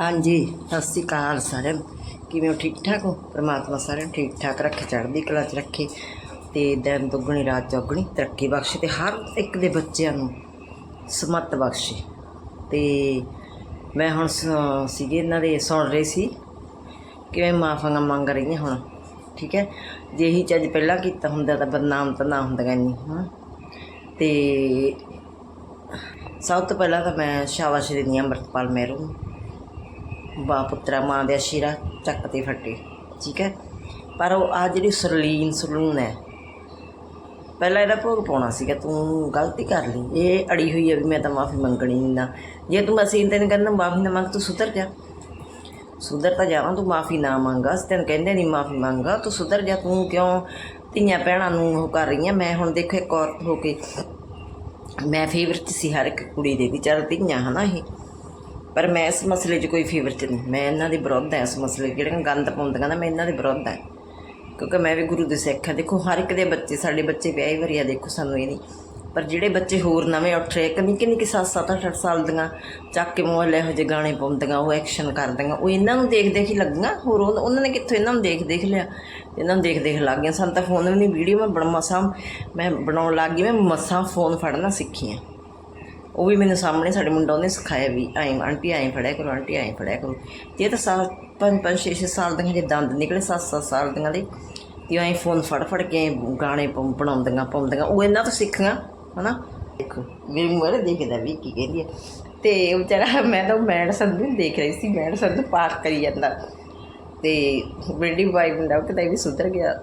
ਹਾਂਜੀ, ਸਤਿ ਸ਼੍ਰੀ ਅਕਾਲ ਸਾਰਿਆਂ ਨੂੰ। ਕਿਵੇਂ ਹੋ? ਠੀਕ ਠਾਕ ਹੋ? ਪ੍ਰਮਾਤਮਾ ਸਾਰਿਆਂ ਨੂੰ ਠੀਕ ਠਾਕ ਰੱਖੇ, ਚੜ੍ਹਦੀ ਕਲਾ 'ਚ ਰੱਖੇ ਤੇ ਦਿਨ ਦੁੱਗਣੀ, ਰਾਤ ਚੌਗਣੀ ਤਰੱਕੀ ਬਖਸ਼ੇ ਤੇ ਹਰ ਇੱਕ ਦੇ ਬੱਚਿਆਂ ਨੂੰ ਸਮਤ ਬਖਸ਼ੇ। ਤੇ ਮੈਂ ਹੁਣ ਸ- ਸੀਗੇ ਇਹਨਾਂ ਦੇ, ਸੁਣ ਰਹੀ ਸੀ ਕਿਵੇਂ ਮਾਫੀਆਂ ਮੰਗ ਰਹੀ ਹਾਂ ਹੁਣ, ਠੀਕ ਹੈ? ਜੇ ਇਹੀ ਚੱਜ ਪਹਿਲਾਂ ਕੀਤਾ ਹੁੰਦਾ ਤਾਂ ਬਦਨਾਮ ਤਾਂ ਨਾ ਹੁੰਦੀਆਂ ਨਹੀਂ ਹਾਂ ਤੇ ਸਭ ਤੋਂ ਪਹਿਲਾਂ ਤਾਂ ਮੈਂ ਸ਼ਾਬਾਸ਼ ਦਿੰਦੀ ਹਾਂ ਅੰਮ੍ਰਿਤਪਾਲ ਮਹਿਰੂ ਨੂੰ। ਬਾ ਪੁੱਤਰਾ, ਮਾਂ ਦੇ ਅਸ਼ੀਰਾ ਚੱਕ ਤੇ ਫੱਟੇ, ਠੀਕ ਹੈ? ਪਰ ਉਹ ਆ ਜਿਹੜੀ ਸਰਲੀਨ ਸਲੂਨ ਹੈ, ਪਹਿਲਾਂ ਇਹਦਾ ਭੋਗ ਪਾਉਣਾ ਸੀਗਾ, ਤੂੰ ਗਲਤੀ ਕਰ ਲਈ। ਇਹ ਅੜੀ ਹੋਈ ਹੈ ਵੀ ਮੈਂ ਤਾਂ ਮਾਫੀ ਮੰਗਣੀ ਨਹੀਂ ਨਾ। ਜੇ ਤੂੰ ਮਸੀਨ ਤੈਨੂੰ ਕਹਿੰਦਾ ਮਾਫੀ ਨਾ ਮੰਗ, ਤੂੰ ਸੁਧਰ ਜਾ। ਸੁਧਰ ਤਾਂ ਜਾਵਾਂ, ਤੂੰ ਮਾਫੀ ਨਾ ਮੰਗਾ। ਅਸੀਂ ਤੈਨੂੰ ਕਹਿੰਦੇ ਨਹੀਂ ਮਾਫੀ ਮੰਗਾ, ਤੂੰ ਸੁਧਰ ਜਾ, ਤੂੰ ਕਿਉਂ ਧੀਆਂ ਭੈਣਾਂ ਨੂੰ ਉਹ ਕਰ ਰਹੀ ਹੈ ਮੈਂ ਹੁਣ ਦੇਖੋ ਇੱਕ ਔਰਤ ਹੋ ਕੇ, ਮੈਂ ਫੇਵਰ ਚ ਸੀ ਹਰ ਇੱਕ ਕੁੜੀ ਦੇ ਵੀ, ਚੱਲ ਧੀਆਂ ਹਨਾ ਇਹ। ਪਰ ਮੈਂ ਇਸ ਮਸਲੇ 'ਚ ਕੋਈ ਫੇਵਰ 'ਚ ਨਹੀਂ। ਮੈਂ ਇਹਨਾਂ ਦੇ ਵਿਰੋਧ ਹਾਂ ਇਸ ਮਸਲੇ 'ਚ। ਜਿਹੜੀਆਂ ਗੰਦ ਪਾਉਂਦੀਆਂ ਨਾ, ਮੈਂ ਇਹਨਾਂ ਦੇ ਵਿਰੋਧ ਹਾਂ। ਕਿਉਂਕਿ ਮੈਂ ਵੀ ਗੁਰੂ ਦੇ ਸਿੱਖ ਹਾਂ। ਦੇਖੋ, ਹਰ ਇੱਕ ਦੇ ਬੱਚੇ, ਸਾਡੇ ਬੱਚੇ ਵਿਆਹੇ ਆ, ਦੇਖੋ ਸਾਨੂੰ ਇਹ ਨਹੀਂ। ਪਰ ਜਿਹੜੇ ਬੱਚੇ ਹੋਰ ਨਵੇਂ ਉੱਠ ਰਹੇ ਕਿ ਨਿੱਕੇ ਨਿੱਕੇ ਸੱਤ ਸੱਤ, ਅੱਠ ਅੱਠ ਸਾਲ ਦੀਆਂ ਚੱਕ ਕੇ ਮੋਬਾਈਲ ਇਹੋ ਜਿਹੇ ਗਾਣੇ ਪਾਉਂਦੀਆਂ, ਉਹ ਐਕਸ਼ਨ ਕਰਦੀਆਂ। ਉਹ ਇਹਨਾਂ ਨੂੰ ਦੇਖ ਦੇਖ ਹੀ ਲੱਗੀਆਂ। ਹੋਰ ਉਹਨਾਂ ਨੇ ਕਿੱਥੋਂ ਇਹਨਾਂ ਨੂੰ ਦੇਖ ਦੇਖ ਲਿਆ? ਇਹਨਾਂ ਨੂੰ ਦੇਖ ਦੇਖ ਲੱਗ ਗਈਆਂ। ਸਾਨੂੰ ਤਾਂ ਫੋਨ ਵੀ ਨਹੀਂ ਵੀਡੀਓ ਮੈਂ ਬੜਾ ਮਸਾਂ ਮੈਂ ਬਣਾਉਣ ਲੱਗ ਗਈ। ਮੈਂ ਮਸਾਂ ਫੋਨ ਫੜਨਾ ਸਿੱਖੀ ਹਾਂ ਉਹ ਵੀ ਮੈਨੂੰ ਸਾਹਮਣੇ ਸਾਡੇ ਮੁੰਡਾ ਉਹਨੇ ਸਿਖਾਇਆ ਵੀ ਐਂ ਆਂਟੀ ਐਂ ਫੜਿਆ ਕਰੋ, ਆਂਟੀ ਐਂ ਫੜਿਆ ਕਰੋ। ਤੇ ਤਾਂ ਸਾਲ ਪੰਜ ਪੰਜ, ਛੇ ਛੇ ਸਾਲ ਦੀਆਂ ਜੇ ਦੰਦ ਨਿਕਲੇ, ਸੱਤ ਸੱਤ ਸਾਲ ਦੀਆਂ ਦੇ ਤੇ ਐਂ ਫੋਨ ਫੜ ਫੜ ਕੇ ਗਾਣੇ ਪਾਉ- ਬਣਾਉਂਦੀਆਂ, ਪਾਉਂਦੀਆਂ। ਉਹ ਇਹਨਾਂ ਤੋਂ ਸਿੱਖੀਆਂ, ਹਨਾ? ਦੇਖੋ, ਮੇਰੀ ਮੋਰੇ ਦੇਖਦਾ ਵੀ ਕੀ ਕਹਿੰਦੀ ਹੈ ਤੇ ਵਿਚਾਰਾ, ਮੈਂ ਤਾਂ ਮੈਡ ਸੰਧੂ ਨੂੰ ਦੇਖ ਰਹੀ ਸੀ, ਮੈਡ ਸੰਧੂ ਪਾਰ ਕਰੀ ਜਾਂਦਾ। ਤੇ ਬੀਡੀ ਬਾਈ ਮੁੰਡਾ, ਉਹ ਕਹਿੰਦਾ ਇਹ ਵੀ ਸੁਧਰ ਗਿਆ।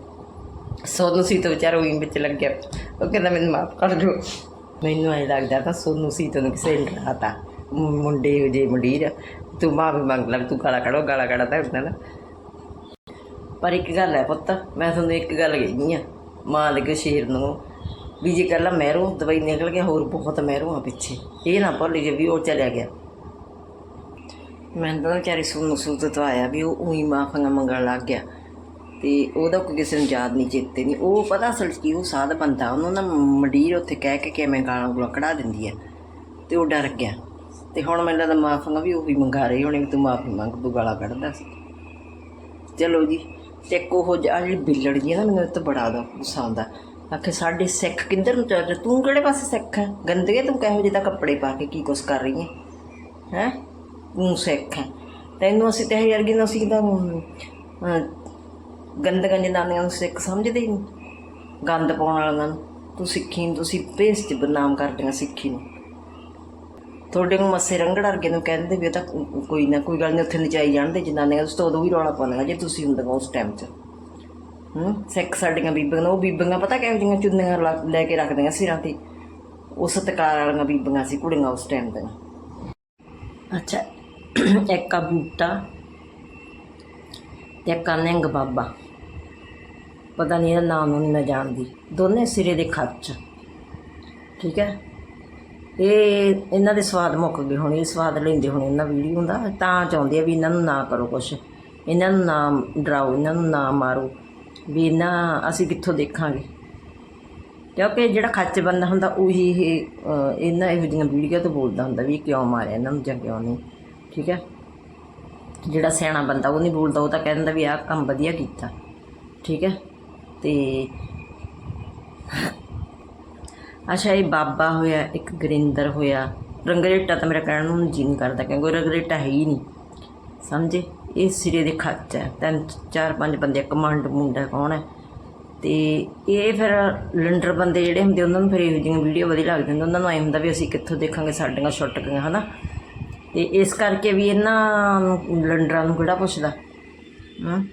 ਸੋਨੂੰ ਸੀ ਤਾਂ ਵਿਚਾਰਾ ਉਹੀ ਵਿੱਚ ਲੱਗਿਆ। ਉਹ ਕਹਿੰਦਾ ਮੈਨੂੰ ਮਾਫ ਕਰ ਦਿਓ। ਮੈਨੂੰ ਐਂ ਲੱਗਦਾ ਤਾਂ ਸੋਨੂੰ ਸੀ ਤੈਨੂੰ ਕਿਸੇ ਨੇ ਡਰਾਤਾ ਮੁੰਡੇ ਜੇ ਮੁੰਡੀਰ, ਤੂੰ ਮਾਫੀ ਮੰਗ ਲੈ, ਤੂੰ ਗਾਲਾ ਕੱਢੋ, ਗਾਲਾ ਕੱਢਦਾ ਹੁੰਦਾ ਨਾ। ਪਰ ਇੱਕ ਗੱਲ ਹੈ ਪੁੱਤ, ਮੈਂ ਤੁਹਾਨੂੰ ਇੱਕ ਗੱਲ ਕਹਿੰਦੀ ਆ ਮਾਂ ਦੇ ਸ਼ੇਰ ਨੂੰ। ਵੀ ਜੇ ਕੱਲਾ ਮਹਿਰੋਂ ਦਵਾਈ ਨਿਕਲ ਗਿਆ, ਹੋਰ ਬਹੁਤ ਮਹਿਰੋਂ ਆ ਪਿੱਛੇ। ਇਹ ਨਾ ਭੁੱਲ ਜੇ ਵੀ ਉਹ ਚਲਿਆ ਗਿਆ। ਮੈਂ ਤਾਂ ਵਿਚਾਰੀ ਸੁਣ ਸੂਤ ਤੋਂ ਆਇਆ ਵੀ ਉਹ ਉਹੀ ਮਾਫੀਆਂ ਮੰਗਣ ਲੱਗ ਗਿਆ। ਤੇ ਉਹਦਾ ਕੋਈ ਕਿਸੇ ਨੂੰ ਯਾਦ ਨਹੀਂ, ਚੇਤੇ ਨਹੀਂ। ਉਹ ਪਤਾ ਅਸਲ 'ਚ ਕੀ, ਉਹ ਸਾਧ ਬੰਦਾ ਉਹਨੂੰ ਨਾ ਮੰਡੀਰ ਉੱਥੇ ਕਹਿ ਕੇ ਕਿਵੇਂ ਗਾਲਾਂ ਗੁਲਾ ਕਢਾ ਦਿੰਦੀ ਹੈ ਤੇ ਉਹ ਡਰ ਗਿਆ। ਤੇ ਹੁਣ ਮੈਨੂੰ ਲੱਗਦਾ ਮਾਫੀਆਂ ਵੀ ਉਹ ਵੀ ਮੰਗਾ ਰਹੀ ਹੋਣੀ ਵੀ ਤੂੰ ਮਾਫੀ ਮੰਗ, ਤੂੰ ਗਾਲਾਂ ਕੱਢਦਾ ਸੀ। ਚਲੋ ਜੀ, ਤੇ ਇੱਕ ਉਹ ਜਿਹਾ ਜਿਹੜੀ ਬਿੱਲੜ ਜੀ ਹੈ ਨਾ, ਮੈਨੂੰ ਤਾਂ ਬੜਾ ਦਾ ਗੁੱਸਾ ਆਉਂਦਾ। ਆਖੇ, ਸਾਡੇ ਸਿੱਖ ਕਿੱਧਰ ਨੂੰ ਚੱਲ ਤੂੰ ਕਿਹੜੇ ਪਾਸੇ ਸਿੱਖ ਹੈ ਗੰਦਗੇ ਤੂੰ ਕਿਹੋ ਜਿਹੇ ਦਾ ਕੱਪੜੇ ਪਾ ਕੇ ਕੀ ਕੁਛ ਕਰ ਰਹੀ ਹੈ ਹੈ? ਤੂੰ ਸਿੱਖ ਹੈ ਤੈਨੂੰ ਅਸੀਂ ਤੇ ਯਾਰਗੀ ਨੂੰ ਅਸੀਂ ਤਾਂ ਗੰਦਗਾਂ ਜਨਾਨੀਆਂ ਨੂੰ ਸਿੱਖ ਸਮਝਦੇ ਹੀ ਨਹੀਂ ਗੰਦ ਪਾਉਣ ਵਾਲਿਆਂ ਨੂੰ ਤੂੰ ਸਿੱਖੀ ਨੂੰ, ਤੁਸੀਂ ਭੇਸ ਚ ਬਦਨਾਮ ਕਰਦੀਆਂ ਸਿੱਖੀ ਨੂੰ। ਤੁਹਾਡੇ ਨੂੰ ਮੱਸੇ ਰੰਗੜ ਵਰਗੇ ਨੂੰ ਕਹਿੰਦੇ ਵੀ ਉਹ ਤਾਂ ਕੋਈ ਨਾ ਕੋਈ ਗੱਲ ਨਹੀਂ ਉੱਥੇ ਨਚਾਈ ਜਾਣਦੇ ਜਨਾਨੀਆਂ ਉਸ ਤੋਂ ਉਦੋਂ ਵੀ ਰੌਲਾ ਪਾਉਂਦੀਆਂ ਜੇ ਤੁਸੀਂ ਹੁੰਦੀਆਂ ਉਸ ਟਾਈਮ 'ਚ। ਹੂੰ? ਸਿੱਖ ਸਾਡੀਆਂ ਬੀਬੀਆਂ ਉਹ ਬੀਬੀਆਂ ਪਤਾ ਕਿਹੋ ਜਿਹੀਆਂ ਚੁੰਨੀਆਂ ਲਾ- ਲੈ ਕੇ ਰੱਖਦੀਆਂ ਸਿਰਾਂ ਤੇ? ਉਹ ਸਤਕਾਰ ਵਾਲੀਆਂ ਬੀਬੀਆਂ ਸੀ, ਕੁੜੀਆਂ ਉਸ ਟਾਈਮ ਦੀਆਂ। ਅੱਛਾ, ਇੱਕ ਆ ਬੂਟਾ। ਤੇ ਇੱਕ ਆ ਨਿੰਗ ਬਾਬਾ। ਪਤਾ ਨਹੀਂ ਇਹਦਾ ਨਾਮ ਨੂੰ ਮੈਂ ਜਾਣਦੀ। ਦੋਨੇ ਸਿਰੇ ਦੇ ਖਰਚ ਠੀਕ ਹੈ? ਇਹ ਇਹਨਾਂ ਦੇ ਸਵਾਦ ਮੁੱਕ ਗਏ ਹੋਣੇ, ਇਹ ਸਵਾਦ ਲੈਂਦੇ ਹੋਣੇ ਇਹਨਾਂ ਵੀਡੀਓ ਦਾ। ਤਾਂ ਚਾਹੁੰਦੇ ਆ ਵੀ ਇਹਨਾਂ ਨੂੰ ਨਾ ਕਰੋ ਕੁਛ। ਇਹਨਾਂ ਨੂੰ ਨਾ ਡਰਾਓ, ਇਹਨਾਂ ਨੂੰ ਨਾ ਮਾਰੋ। ਵੀ ਇਹਨਾਂ, ਅਸੀਂ ਕਿੱਥੋਂ ਦੇਖਾਂਗੇ? ਕਿਉਂਕਿ ਜਿਹੜਾ ਖੱਚ ਬੰਦਾ ਹੁੰਦਾ, ਉਹੀ ਇਹ ਇਹਨਾਂ ਇਹੋ ਜਿਹੀਆਂ ਵੀਡੀਓ ਤੋਂ ਬੋਲਦਾ ਹੁੰਦਾ ਵੀ ਕਿਉਂ ਮਾਰਿਆ, ਇਹਨਾਂ ਨੂੰ ਜਾਂ ਕਿਉਂ ਨਹੀਂ। ਠੀਕ ਹੈ? ਜਿਹੜਾ ਸਿਆਣਾ ਬੰਦਾ, ਉਹ ਨਹੀਂ ਬੋਲਦਾ, ਉਹ ਤਾਂ ਕਹਿ ਦਿੰਦਾ ਵੀ ਆਹ ਕੰਮ ਵਧੀਆ ਕੀਤਾ। ਠੀਕ ਹੈ? ਤੇ ਅੱਛਾ, ਇਹ ਬਾਬਾ ਹੋਇਆ, ਇੱਕ ਗਰਿੰਦਰ ਹੋਇਆ। ਰੰਗਰੇਟਾ ਤਾਂ ਮੇਰਾ ਕਹਿਣ ਨੂੰ ਜੀ ਨਹੀਂ ਕਰਦਾ, ਕਿਉਂਕਿ ਰੰਗਰੇਟਾ ਹੈ ਹੀ ਨਹੀਂ। ਸਮਝੇ? ਇਹ ਸਿਰੇ ਦੇ ਖੱਚ ਹੈ। ਤਿੰਨ, ਚਾਰ, ਪੰਜ ਬੰਦੇ, ਕਮਾਂਡ ਮੁੰਡਾ ਕੌਣ ਹੈ? ਤੇ ਇਹ ਫਿਰ ਲੰਡਰ ਬੰਦੇ ਜਿਹੜੇ ਹੁੰਦੇ, ਉਹਨਾਂ ਨੂੰ ਫਿਰ ਇਹੋ ਜਿਹੀਆਂ ਵੀਡੀਓ ਵਧੀਆ ਲੱਗਦੀਆਂ ਹੁੰਦੀਆਂ। ਉਹਨਾਂ ਨੂੰ ਐ ਹੁੰਦਾ ਵੀ ਅਸੀਂ ਕਿੱਥੋਂ ਦੇਖਾਂਗੇ ਸਾਡੀਆਂ ਛੁੱਟ ਗਈਆਂ, ਹਨਾ? ਤੇ ਇਸ ਕਰਕੇ ਵੀ ਇਹਨਾਂ ਨੂੰ ਲੰਡਰਾਂ ਨੂੰ ਕਿਹੜਾ ਪੁੱਛਦਾ? ਹੂੰ?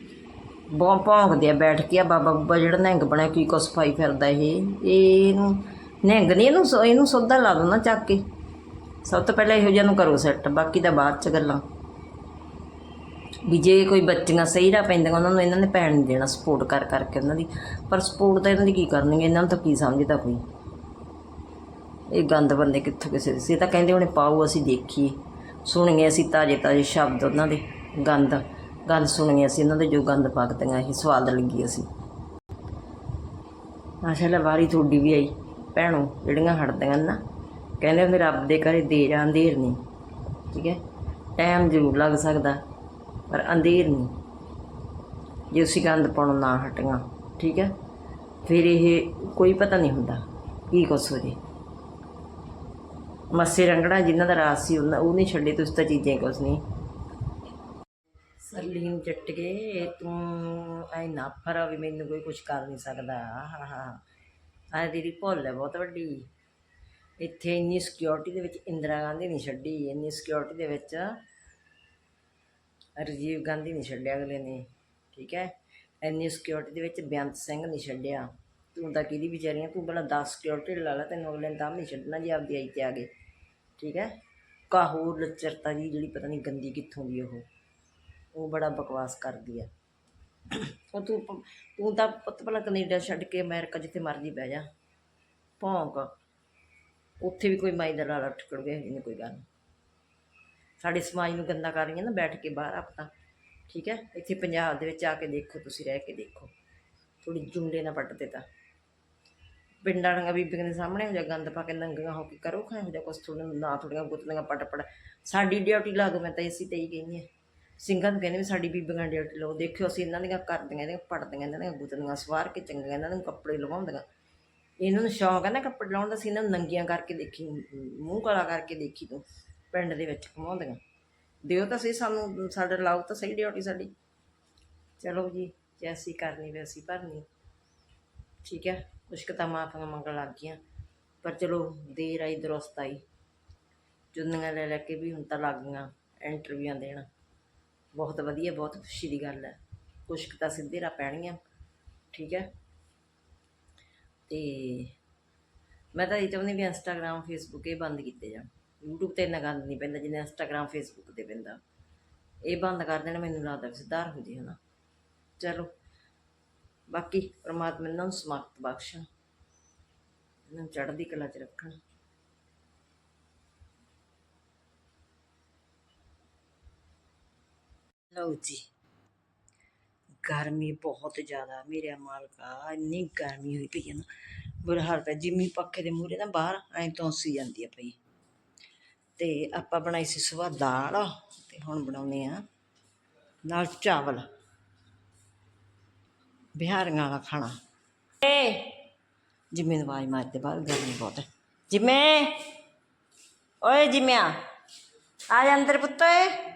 ਬਹੁਤ ਭੌਂਕਦੇ ਆ ਬੈਠ ਕੇ ਆ ਬਾਬਾ ਬੁੱਬਾ ਜਿਹੜਾ ਨਹਿੰਗ ਬਣਿਆ, ਕੀ ਕੁਛ ਸਫ਼ਾਈ ਫਿਰਦਾ ਇਹ? ਇਹਨੂੰ ਨਹਿੰਗ ਨਹੀਂ ਇਹਨੂੰ ਸੋ- ਇਹਨੂੰ ਸੌਦਾ ਲਾ ਦੋ ਨਾ ਚੱਕ ਕੇ। ਸਭ ਤੋਂ ਪਹਿਲਾਂ ਇਹੋ ਜਿਹਾ ਨੂੰ ਕਰੋ ਸੈੱਟ ਬਾਕੀ ਤਾਂ ਬਾਅਦ ਚ ਗੱਲਾਂ। ਵੀ ਜੇ ਕੋਈ ਬੱਚੀਆਂ ਸਹੀ ਰਾਹ ਪੈਂਦੀਆਂ, ਉਹਨਾਂ ਨੂੰ ਇਹਨਾਂ ਨੇ ਪੈਣ ਨਹੀਂ ਦੇਣਾ ਸਪੋਰਟ ਕਰ ਕਰਕੇ ਉਹਨਾਂ ਦੀ। ਪਰ ਸਪੋਰਟ ਤਾਂ ਇਹਨਾਂ ਦੀ ਕੀ ਕਰਨਗੇ? ਇਹਨਾਂ ਨੂੰ ਤਾਂ ਕੀ ਸਮਝਦਾ ਕੋਈ? ਇਹ ਗੰਦ ਬੰਦੇ ਕਿੱਥੋਂ ਕਿਸੇ ਦੇ ਸੀ ਇਹ ਤਾਂ ਕਹਿੰਦੇ ਹੁਣੇ ਪਾਓ, ਅਸੀਂ ਦੇਖੀਏ। ਸੁਣੀਏ ਅਸੀਂ ਤਾਜੇ ਤਾਜੇ ਸ਼ਬਦ ਉਹਨਾਂ ਦੇ ਗੰਦ ਗੱਲ ਸੁਣੀਏ ਅਸੀਂ, ਉਹਨਾਂ ਦੇ ਜੋ ਗੰਦ ਪਾਕਤੀਆਂ ਇਹ ਸਵਾਦ ਲੱਗੀ ਅਸੀਂ। ਆਸ਼ਾ ਲੈ ਵਾਰੀ ਤੁਹਾਡੀ ਵੀ ਆਈ। ਭੈਣੋ, ਜਿਹੜੀਆਂ ਹਟਦੀਆਂ ਨਾ ਕਹਿੰਦੇ ਹੁੰਦੇ, ਰੱਬ ਦੇ ਘਰੇ ਦੇ ਜਾਂ ਅੰਧੇਰ ਨਹੀਂ। ਠੀਕ ਹੈ? ਟਾਈਮ ਜ਼ਰੂਰ ਲੱਗ ਸਕਦਾ, ਪਰ ਅੰਧੇਰ ਨਹੀਂ। ਜੇ ਅਸੀਂ ਗੰਦ ਪਾਉਣੋਂ ਨਾ ਹਟੀਆਂ, ਠੀਕ ਹੈ? ਫਿਰ ਇਹ ਕੋਈ ਪਤਾ ਨਹੀਂ ਹੁੰਦਾ, ਕੀ ਕੁਛ ਹੋ ਜੇ। ਮੱਸੇ ਰੰਗੜਾ ਜਿਨ੍ਹਾਂ ਦਾ ਰਾਜ ਸੀ, ਉਹਨਾਂ ਉਹ ਨਹੀਂ ਛੱਡੇ, ਤੁਸੀਂ ਤਾਂ ਚੀਜ਼ਾਂ ਕੁਛ ਨਹੀਂ। ਸਰਲੀਨ ਜੱਟ ਕੇ ਤੂੰ ਐ ਨਾ ਫਰਾ ਵੀ ਮੈਨੂੰ ਕੋਈ ਕੁਝ ਕਰ ਨਹੀਂ ਸਕਦਾ। ਹਾ, ਹਾਂ। ਆ ਤੇਰੀ ਭੁੱਲ ਹੈ, ਬਹੁਤ ਵੱਡੀ। ਇੱਥੇ ਇੰਨੀ ਸਿਕਿਉਰਿਟੀ ਦੇ ਵਿੱਚ ਇੰਦਰਾ ਗਾਂਧੀ ਨਹੀਂ ਛੱਡੀ, ਇੰਨੀ ਸਿਕਿਉਰਿਟੀ ਦੇ ਵਿੱਚ ਰਾਜੀਵ ਗਾਂਧੀ ਨਹੀਂ ਛੱਡਿਆ ਅਗਲੇ ਨੇ, ਠੀਕ ਹੈ? ਇੰਨੀ ਸਿਕਿਉਰਿਟੀ ਦੇ ਵਿੱਚ ਬੇਅੰਤ ਸਿੰਘ ਨਹੀਂ ਛੱਡਿਆ। ਤੂੰ ਤਾਂ ਕਿਹਦੀ ਵਿਚਾਰੀ ਆ ਤੂੰ ਬਲਾ 10 ਸਿਕਿਉਰਿਟੀ ਲਾ ਲੈ, ਤੈਨੂੰ ਅਗਲੇ ਨੇ ਤਾਂ ਨਹੀਂ ਛੱਡਣਾ ਜੇ ਆਪਦੀ ਆਈ ਤੇ ਆ ਗਏ। ਠੀਕ ਹੈ? ਕਾਹੂ ਲੱਚਰਤਾ ਜੀ, ਜਿਹੜੀ ਪਤਾ ਨਹੀਂ ਗੰਦੀ ਕਿੱਥੋਂ ਦੀ ਉਹ। ਉਹ ਬੜਾ ਬਕਵਾਸ ਕਰਦੀ ਆ। ਉਹ ਤੂੰ ਤੂੰ ਤਾਂ ਪੁੱਤ ਭਲਾ ਕੈਨੇਡਾ ਛੱਡ ਕੇ ਅਮਰੀਕਾ ਜਿੱਥੇ ਮਰਜ਼ੀ ਬਹਿ ਜਾ। ਭੌਂਕ। ਉੱਥੇ ਵੀ ਕੋਈ ਮਾਈ ਦਾ ਲਾਲਾ ਠਕੜ ਗਿਆ ਇਹਨੇ ਕੋਈ ਗੱਲ। ਸਾਡੇ ਸਮਾਜ ਨੂੰ ਗੰਦਾ ਕਰ ਰਹੀਆਂ ਨਾ, ਬੈਠ ਕੇ ਬਾਹਰ ਆਪਣਾ। ਠੀਕ ਹੈ? ਇੱਥੇ ਪੰਜਾਬ ਦੇ ਵਿੱਚ ਆ ਕੇ ਦੇਖੋ, ਤੁਸੀਂ ਰਹਿ ਕੇ ਦੇਖੋ। ਥੋੜੀ ਜੁੰਡੇ ਨਾ ਪੱਟ ਤਾਂ। ਪਿੰਡਾਂ ਦੀਆਂ ਬੀਬੀਆਂ ਦੇ ਸਾਹਮਣੇ ਹੋ ਜਾ ਗੰਦ ਪਾ ਕੇ ਨੰਗੀਆਂ ਹੋ ਕੇ ਕਰੋ ਖਾਂ ਹੋ ਜਾ ਕੁਛ ਥੋੜਾ ਨਾ ਥੋੜੀਆਂ ਗੁੱਤਲੀਆਂ ਪਟ ਪਟ ਸਾਡੀ ਡਿਊਟੀ ਲਾ ਦੋ ਮੈਂ ਤਾਂ ਇਸੇ ਤੇ ਹੀ ਕਹਿੰਦੀ ਹਾਂ। ਸਿੰਘਾਂ ਨੂੰ ਕਹਿੰਦੇ ਵੀ ਸਾਡੀ ਬੀਬੀਆਂ ਡਿਊਟੀ ਲਾਓ। ਦੇਖਿਓ ਅਸੀਂ ਇਹਨਾਂ ਦੀਆਂ ਕਰਦੀਆਂ ਇਹਦੀਆਂ ਪੜਦੀਆਂ ਇਹਨਾਂ ਦੀਆਂ ਗੁੱਤਲੀਆਂ, ਸਵਾਰ ਕੇ ਚੰਗੀਆਂ ਇਹਨਾਂ ਨੂੰ ਕੱਪੜੇ ਲਵਾਉਂਦੀਆਂ। ਇਹਨਾਂ ਨੂੰ ਸ਼ੌਂਕ ਹੈ ਨਾ ਕੱਪੜੇ ਲਾਉਣ ਦਾ, ਅਸੀਂ ਇਹਨਾਂ ਨੂੰ ਨੰਗੀਆਂ ਕਰਕੇ ਦੇਖੀ, ਮੂੰਹ ਕਾਲਾ ਕਰਕੇ ਦੇਖੀ ਤੂੰ, ਪਿੰਡ ਦੇ ਵਿੱਚ ਘਮਾਉਂਦੀਆਂ। ਦਿਓ ਤਾਂ ਸਹੀ ਸਾਨੂੰ, ਸਾਡੇ ਲਾਓ ਤਾਂ ਸਹੀ ਡਿਊਟੀ ਸਾਡੀ। ਚਲੋ ਜੀ ਜੈਸੀ ਕਰਨੀ ਵੈਸੀ ਭਰਨੀ। ਠੀਕ ਹੈ? ਕੁਛ ਕੁ ਤਾਂ ਮਾਫੀਆਂ ਮੰਗਣ ਲੱਗ ਗਈਆਂ। ਪਰ ਚਲੋ, ਦੇਰ ਆਈ, ਦਰੁਸਤ ਆਈ। ਚੁੰਨੀਆਂ ਲੈ ਲੈ ਕੇ ਵੀ ਹੁਣ ਤਾਂ ਲੱਗ ਗਈਆਂ ਇੰਟਰਵਿਊਆਂ ਦੇਣ। ਬਹੁਤ ਵਧੀਆ, ਬਹੁਤ ਖੁਸ਼ੀ ਦੀ ਗੱਲ ਹੈ। ਕੁਛ ਕੁ ਤਾਂ ਸਿੱਧੇ ਰਾ ਪੈਣਗੀਆਂ, ਠੀਕ ਹੈ? ਤੇ ਮੈਂ ਤਾਂ ਇਹ ਚਾਹੁੰਦੀ ਵੀ ਇੰਸਟਾਗ੍ਰਾਮ, ਫੇਸਬੁੱਕ ਇਹ ਬੰਦ ਕੀਤੇ ਜਾਣ। YouTube ਤੇ ਇੰਨਾ ਗੰਦ ਨਹੀਂ ਪੈਂਦਾ ਜਿੰਨਾ ਇੰਸਟਾਗ੍ਰਾਮ, ਫੇਸਬੁੱਕ ਤੇ ਪੈਂਦਾ। ਇਹ ਬੰਦ ਕਰ ਦੇਣਾ, ਮੈਨੂੰ ਲੱਗਦਾ ਵੀ ਸੁਧਾਰ ਹੋ ਜੇ ਹਨਾ। ਚਲੋ। ਬਾਕੀ ਪ੍ਰਮਾਤਮਾ ਇਹਨਾਂ ਨੂੰ ਸਮਾਪਤ ਬਖਸ਼ਣ ਇਹਨਾਂ ਨੂੰ ਚੜ੍ਹਦੀ ਕਲਾ 'ਚ ਰੱਖਣ। ਲਓ ਜੀ, ਗਰਮੀ ਬਹੁਤ ਜ਼ਿਆਦਾ, ਮੇਰੇ ਮਾਲਕਾ ਇੰਨੀ ਗਰਮੀ ਹੋਈ ਪਈ ਹੈ ਨਾ, ਬੁਰਾ ਹਾਲ ਪਿਆ, ਜਿੰਮੀ ਪੱਖੇ ਦੇ ਮੂਹਰੇ ਨਾ ਬਾਹਰ ਐਂ ਤੋਂਸੀ ਜਾਂਦੀ ਆ ਪਈ। ਤੇ ਆਪਾਂ ਬਣਾਈ ਸੀ ਸਵੇਰ ਦਾਲ, ਤੇ ਹੁਣ ਬਣਾਉਨੇ ਆ ਨਾਲ ਚਾਵਲ। ਬਿਹਾਰੀਆਂ ਵਾਲਾ ਖਾਣਾ। ਏ। ਜਿੰਮੀ ਆਵਾਜ਼ ਮਾਰਦੇ ਬਾਹਰ ਗਰਮੀ ਬਹੁਤ। ਹੈ ਜਿੰਮੇ। ਓਏ ਜਿੰਮਿਆ ਆ ਜਾ ਅੰਦਰ ਪੁੱਤ ਓਏ।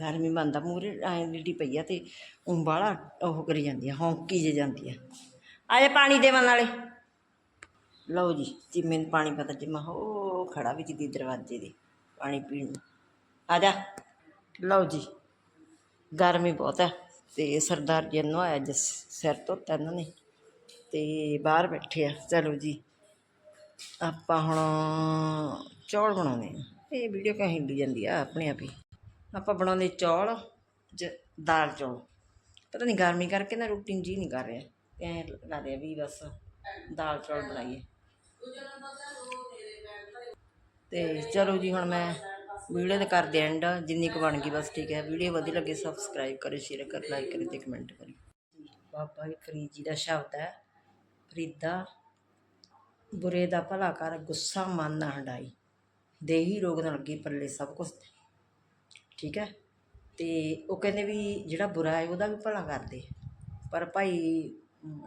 ਗਰਮੀ ਬੰਦਾ ਮੂਰੇ ਐਂ ਲਿੱਡੀ ਪਈ ਆ ਤੇ ਉਹ ਬਾਹਲਾ ਉਹ ਕਰੀ ਜਾਂਦੀ ਆ ਹੌਂਕੀ ਜੇ ਜਾਂਦੀ ਆ। ਆ ਜਾ ਪਾਣੀ ਦੇਵਾਂ ਨਾਲੇ। ਲਓ ਜੀ ਜਿੰਮੇ ਨੂੰ ਪਾਣੀ ਪਤਾ ਜਿੰਮਾ ਹੋ ਖੜਾ ਵਿੱਚ ਦੀ ਦਰਵਾਜ਼ੇ ਦੇ ਪਾਣੀ ਪੀਣ ਆ ਜਾ। ਲਓ ਜੀ ਗਰਮੀ ਬਹੁਤ ਹੈ ਤੇ ਸਰਦਾਰ ਜੀ ਨੂੰ ਆਇਆ ਜਿਸ ਸਿਰ ਧੋਤਾ ਇਹਨਾਂ ਨੇ ਤੇ ਬਾਹਰ ਬੈਠੇ ਆ। ਚਲੋ ਜੀ, ਆਪਾਂ ਹੁਣ ਚੌਲ ਬਣਾਉਣੇ ਆ ਇਹ ਵੀਡੀਓ ਕਿਉਂ ਹਿੱਲੀ ਜਾਂਦੀ ਆ? ਆਪਣੇ ਆਪ ਹੀ। ਆਪਾਂ ਬਣਾਉਂਦੇ ਚੌਲ ਜ ਦਾਲ ਚੌਲ। ਪਤਾ ਨਹੀਂ ਗਰਮੀ ਕਰਕੇ ਨਾ ਰੋਟੀ ਜੀ ਨਹੀਂ ਕਰ ਰਿਹਾ। ਐਂ ਲੱਗ ਰਿਹਾ ਵੀ ਬਸ ਦਾਲ ਚੌਲ ਬਣਾਈਏ। ਤੇ ਚਲੋ ਜੀ, ਹੁਣ ਮੈਂ ਵੀਡੀਓ ਦੇ ਕਰਦੇ ਐਂਡ ਜਿੰਨੀ ਕੁ ਬਣ ਗਈ ਬਸ ਠੀਕ ਹੈ। ਵੀਡੀਓ ਵਧੀਆ ਲੱਗੇ ਸਬਸਕ੍ਰਾਈਬ ਕਰੋ ਸ਼ੇਅਰ ਕਰੋ ਲਾਈਕ ਕਰੋ ਤੇ ਕਮੈਂਟ ਕਰੋ ਬਾਬਾ ਜੀ, ਫਰੀਦ ਜੀ ਦਾ ਸ਼ਬਦ ਹੈ, ਫਰੀਦਾ ਬੁਰੇ ਦਾ ਭਲਾ ਕਰ, ਗੁੱਸਾ ਮਨ ਨਾ ਹੰਡਾਈ ਦੇਹੀ ਰੋਗ ਨਾਲ ਲੱਗੀ ਪੱਲੇ ਸਭ ਕੁਝ ਠੀਕ ਹੈ। ਤੇ ਉਹ ਕਹਿੰਦੇ ਵੀ ਜਿਹੜਾ ਬੁਰਾ ਹੈ, ਉਹਦਾ ਵੀ ਭਲਾ ਕਰਦੇ। ਪਰ ਭਾਈ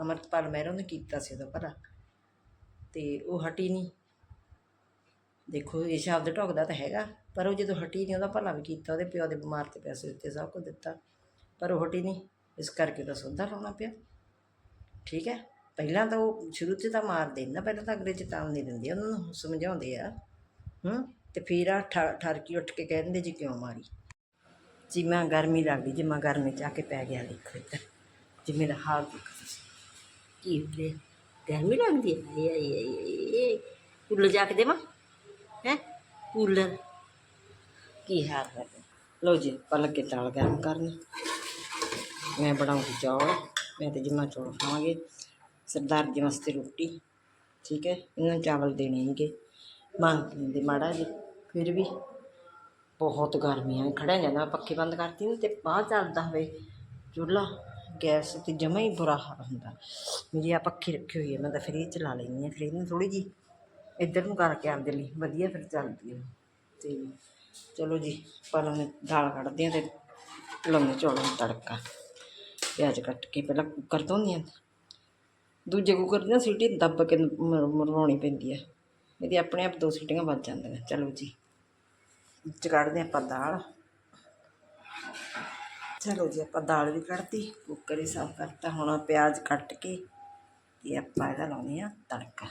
ਅਮਰਤਪਾਲ ਮਹਿਰੋਂ ਨੇ ਕੀਤਾ ਸੀ ਉਹਦਾ ਭਲਾ। ਤੇ ਉਹ ਹਟੀ ਨਹੀਂ। ਦੇਖੋ, ਇਹ ਸ਼ਬਦ ਢੁਕਦਾ ਤਾਂ ਹੈਗਾ। ਪਰ ਉਹ ਜਦੋਂ ਹਟੀ ਨਹੀਂ ਉਹਦਾ ਭਲਾ ਵੀ ਕੀਤਾ ਉਹਦੇ ਪਿਓ ਦੇ ਬਿਮਾਰ ਤੇ ਪੈਸੇ ਦਿੱਤੇ ਸਭ ਕੁਝ ਦਿੱਤਾ। ਪਰ ਉਹ ਹਟੀ ਨਹੀਂ ਇਸ ਕਰਕੇ ਉਹਦਾ ਸੌਦਾ ਲਾਉਣਾ ਪਿਆ। ਠੀਕ ਹੈ? ਪਹਿਲਾਂ ਤਾਂ ਉਹ ਸ਼ੁਰੂ 'ਚ ਤਾਂ ਮਾਰਦੇ ਨਾ ਪਹਿਲਾਂ ਤਾਂ ਅਗਲੇ ਚੇਤਾਵਨੀ ਦਿੰਦੇ ਆ, ਉਹਨਾਂ ਨੂੰ ਸਮਝਾਉਂਦੇ ਆ। ਹੂੰ? ਤੇ ਫਿਰ ਆ ਠ- ਠਰਕੀ ਉੱਠ ਕੇ ਕਹਿੰਦੇ ਜੀ ਕਿਉਂ ਮਾਰੀ? ਜਿਵੇਂ ਗਰਮੀ ਲੱਗਦੀ ਜਿਵੇਂ ਗਰਮੀ ਚ ਆ ਕੇ ਪੈ ਗਿਆ ਦੇਖੋ ਇੱਧਰ। ਜਿਵੇਂ ਦਾ ਹਾਲ ਦੇਖੋ ਤੁਸੀਂ। ਕੀ ਹੋ ਗਿਆ? ਗਰਮੀ ਲੱਗਦੀ ਹੈ? ਆਏ ਆਏ ਆਏ। ਕੂਲਰ ਜਾ ਕੇ ਦੇਵਾਂ? ਹੈ? ਕੂਲਰ। ਕੀ ਹਾਲ ਹੈ ਲਓ ਜੀ ਪਲਕ ਕੇ ਦਾਲ ਗਰਮ ਕਰਨੀ ਮੈਂ ਬਣਾਉਂਗੀ ਚੌਲ, ਮੈਂ ਤੇ ਜਿੰਮਾ ਚੌਲ ਖਾਵਾਂਗੇ, ਸਰਦਾਰ ਜੀ ਵਾਸਤੇ ਰੋਟੀ, ਠੀਕ ਹੈ? ਇਹਨਾਂ ਨੂੰ ਚਾਵਲ ਦੇਣੇ ਨੇਗੇ। ਮੰਗ ਲੈਂਦੇ ਮਾੜਾ ਜੀ, ਫਿਰ ਵੀ ਬਹੁਤ ਗਰਮੀ ਆ। ਖੜਿਆ ਜਾਂਦਾ, ਮੈਂ ਪੱਖੇ ਬੰਦ ਕਰਤੀ ਨਾ ਤੇ ਬਾਹਰ ਚੱਲਦਾ ਹੋਵੇ, ਚੁੱਲ੍ਹਾ, ਗੈਸ ਤੇ ਜਮਾ ਹੀ ਬੁਰਾ ਹਾਲ ਹੁੰਦਾ। ਮੇਰੀ ਆ ਪੱਖੀ ਰੱਖੀ ਹੋਈ ਹੈ, ਮੈਂ ਤਾਂ ਫ੍ਰਿਜ ਚਲਾ ਲੈਂਦੀ ਹਾਂ। ਫ੍ਰਿਜ ਨੂੰ ਥੋੜੀ ਜੀ ਇੱਧਰ ਨੂੰ ਕਰਕੇ ਆਉਂਦੇ ਲਈ ਵਧੀਆ ਫਿਰ ਚੱਲਦੀ ਹੈ ਤੇ ਚਲੋ ਜੀ ਪਹਿਲਾਂ ਮੈਂ ਦਾਲ ਕੱਢਦੇ ਹਾਂ ਤੇ ਲਾਉਂਦੇ ਚੌਲਾਂ ਨੂੰ ਤੜਕਾ। ਪਿਆਜ਼ ਕੱਟ ਕੇ ਪਹਿਲਾਂ ਕੁੱਕਰ ਧੋਂਦੀ ਹਾਂ। ਦੂਜੇ ਕੁੱਕਰ ਦੀ ਨਾ ਸੀਟੀ ਦੱਬ ਕੇ ਮਰਵਾਉਣੀ ਪੈਂਦੀ ਹੈ ਇਹਦੀ ਆਪਣੇ ਆਪ ਦੋ ਸੀਟੀਆਂ ਵੱਜ ਜਾਂਦੀਆਂ। ਚਲੋ ਜੀ ਚ ਕੱਢਦੇ ਹਾਂ ਆਪਾਂ ਦਾਲ। ਚਲੋ ਜੀ, ਆਪਾਂ ਦਾਲ ਵੀ ਕੱਢਤੀ ਕੁੱਕਰ ਹੀ ਸਾਫ਼ ਕਰਤਾ। ਹੁਣ ਪਿਆਜ਼ ਕੱਟ ਕੇ ਤੇ ਆਪਾਂ ਇਹਦਾ ਲਾਉਂਦੇ ਹਾਂ ਤੜਕਾ।